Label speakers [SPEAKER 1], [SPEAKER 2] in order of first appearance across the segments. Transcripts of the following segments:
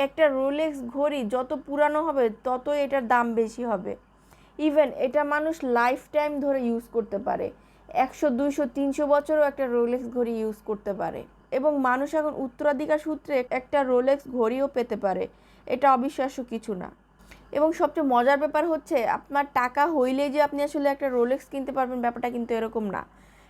[SPEAKER 1] একটা রোলেক্স ঘড়ি যত পুরানো হবে, ততই এটার দাম বেশি হবে। ইভেন এটা মানুষ লাইফ টাইম ধরে ইউজ করতে পারে। একশো, দুইশো, তিনশো বছরও একটা রোলেক্স ঘড়ি ইউজ করতে পারে। এবং মানুষ এখন উত্তরাধিকার সূত্রে একটা রোলেক্স ঘড়িও পেতে পারে। এটা অবিশ্বাস্য কিছু না। এবং সবচেয়ে মজার ব্যাপার হচ্ছে, আপনার টাকা হইলেই যে আপনি আসলে একটা রোলেক্স কিনতে পারবেন, ব্যাপারটা কিন্তু এরকম না।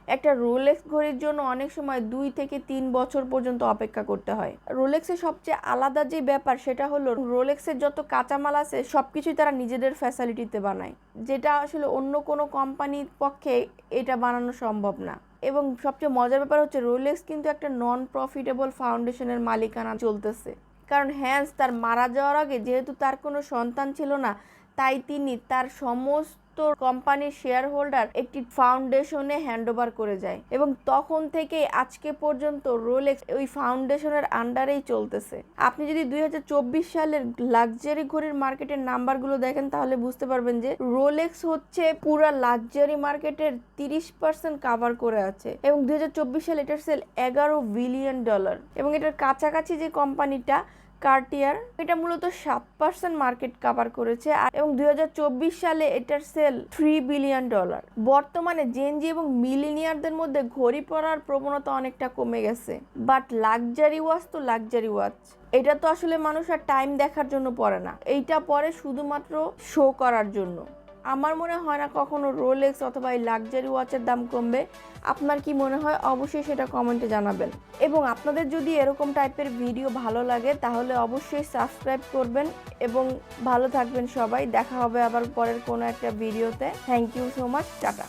[SPEAKER 1] একটা রোলেক্স ঘড়ির জন্য অনেক সময় দুই থেকে তিন বছর পর্যন্ত অপেক্ষা করতে হয়। রোলেক্সের সবচেয়ে আলাদা যে ব্যাপার সেটা হলো রোলেক্সের যত কাঁচামাল আছে সব কিছুই তারা নিজেদের ফ্যাসিলিটিতে বানায়। যেটা আসলে অন্য কোনো কোম্পানির পক্ষে এটা বানানো সম্ভব না। এবং সবচেয়ে মজার ব্যাপার হচ্ছে রোলেক্স কিন্তু একটা নন প্রফিটেবল ফাউন্ডেশনের মালিকানা চলতেছে। কারণ হ্যান্স তার মারা যাওয়ার আগে যেহেতু তার কোনো সন্তান ছিল না, তাই তিনি তার সমস্ত কোম্পানির শেয়ার হোল্ডার একটি ফাউন্ডেশনে হ্যান্ডওভার করে যায় এবং তখন থেকে আজকে পর্যন্ত রোলেক্স ওই ফাউন্ডেশনের আন্ডারেই চলতেছে। আপনি যদি দুই হাজার চব্বিশ সালের লাক্সারি ঘড়ির মার্কেটের নাম্বারগুলো দেখেন, তাহলে বুঝতে পারবেন যে রোলেক্স হচ্ছে পুরা লাক্সারি মার্কেটের তিরিশ পার্সেন্ট কাভার করে আছে এবং দুই হাজার চব্বিশ সালে এটার সেল এগারো বিলিয়ন ডলার এবং এটার কাছাকাছি যে কোম্পানিটা কার্টিয়ার এটা মূলত সাত পার্সেন্ট মার্কেট কাভার করেছে। এবং দুই হাজার চব্বিশ সালে এটার সেল থ্রি বিলিয়ন ডলার। বর্তমানে জেনজি এবং মিলিনিয়ারদের মধ্যে ঘড়ি পরার প্রবণতা অনেকটা কমে গেছে। বাট লাক্সারি ওয়াচ তো লাক্সারি ওয়াচ এটা তো আসলে মানুষ আর টাইম দেখার জন্য পরে না। এইটা পরে শুধুমাত্র শো করার জন্য। আমার মনে হয় না কখনো রোলেক্স অথবা এই লাক্সারি ওয়াচের দাম কমবে। আপনার কি মনে হয়? অবশ্যই সেটা কমেন্টে জানাবেন। এবং আপনাদের যদি এরকম টাইপের ভিডিও ভালো লাগে, তাহলে অবশ্যই সাবস্ক্রাইব করবেন এবং ভালো থাকবেন সবাই। দেখা হবে আবার পরের কোনো একটা ভিডিওতে thank you so much tata